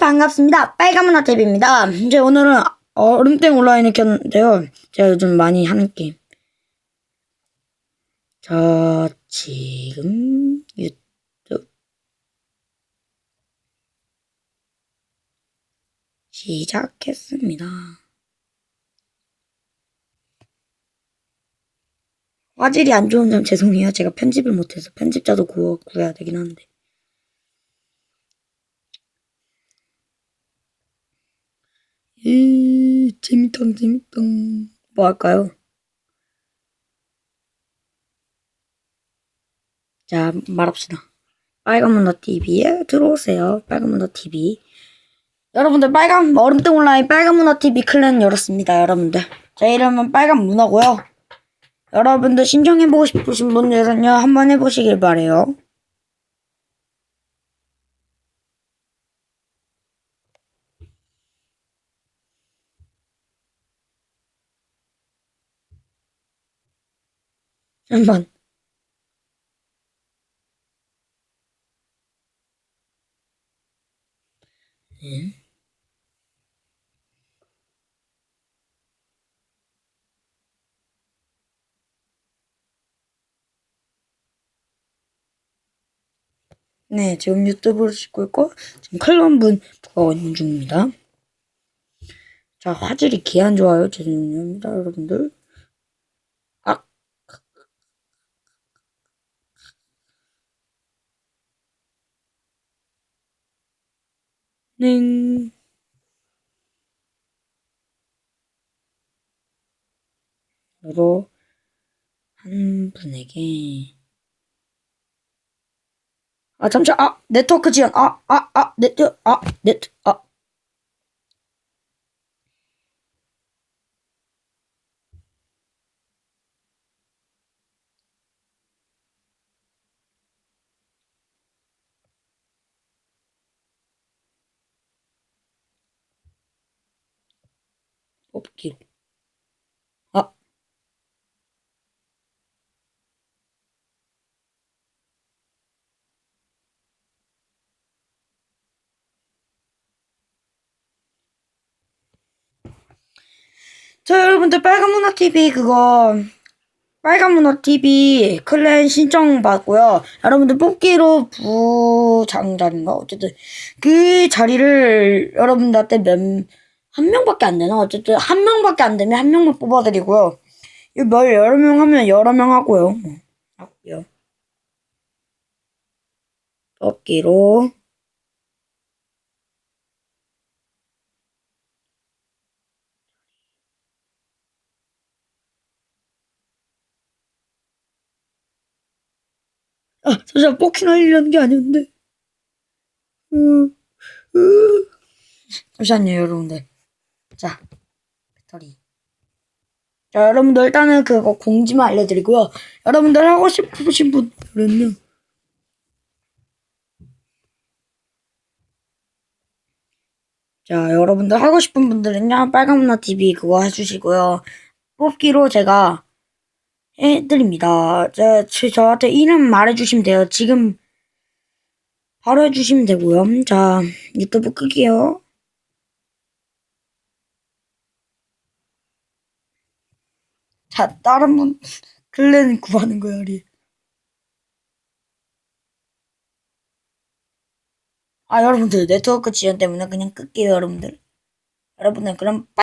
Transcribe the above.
반갑습니다. 빨간문화 TV입니다. 이제 오늘은 얼음땡 온라인을 켰는데요. 제가 요즘 많이 하는 게임. 저 지금 유튜브 시작했습니다. 화질이 안 좋은 점 죄송해요. 제가 편집을 못해서 편집자도 구해야 되긴 하는데. 이 재밌다 재밌다. 뭐 할까요? 자 말합시다. 빨간 문어 TV에 들어오세요. 빨간 문어 TV 여러분들 빨간 얼음땡 온라인 빨간 문어 TV 클랜 열었습니다 여러분들. 제 이름은 빨간 문어고요. 여러분들 신청해보고 싶으신 분들은요 한번 해보시길 바래요 한번 네. 네, 지금 유튜브를 찍고 있고 지금 클럽분 보고 있는 중입니다. 자, 화질이 개 안 좋아요. 죄송합니다, 여러분들. 네. 으로 한 분에게. 아 잠시만. 아 네트워크 지연. 아아아 네트 아 네트 아 뽑기로 아. 자, 여러분들 빨간 문화 TV 그거 빨간 문화 TV 클랜 신청 받고요. 여러분들 뽑기로 부장자인가? 어쨌든 그 자리를 여러분들한테 몇 한 명밖에 안 되나 어쨌든 한 명밖에 안 되면 한 명만 뽑아드리고요. 뭐 여러 명 하면 여러 명 하고요. 뭐, 하고요. 뽑기로 아, 잠시만, 뽑기 날리려는 게 아니었는데. 음, 음. 잠시만요, 여러분들. 자, 배터리. 자, 여러분들 일단은 그거 공지만 알려드리고요. 여러분들 하고 싶으신 분들은요. 자, 여러분들 하고 싶은 분들은요, 빨간 문화 TV 그거 해주시고요. 뽑기로 제가 해드립니다. 저, 저, 저한테 이름 말해주시면 돼요. 지금 바로 해주시면 되고요. 자, 유튜브 끄기요. 자, 다른 분 클랜 구하는 거야, 우리. 아, 여러분들 네트워크 지연 때문에 그냥 끌게요, 여러분들. 여러분들 그럼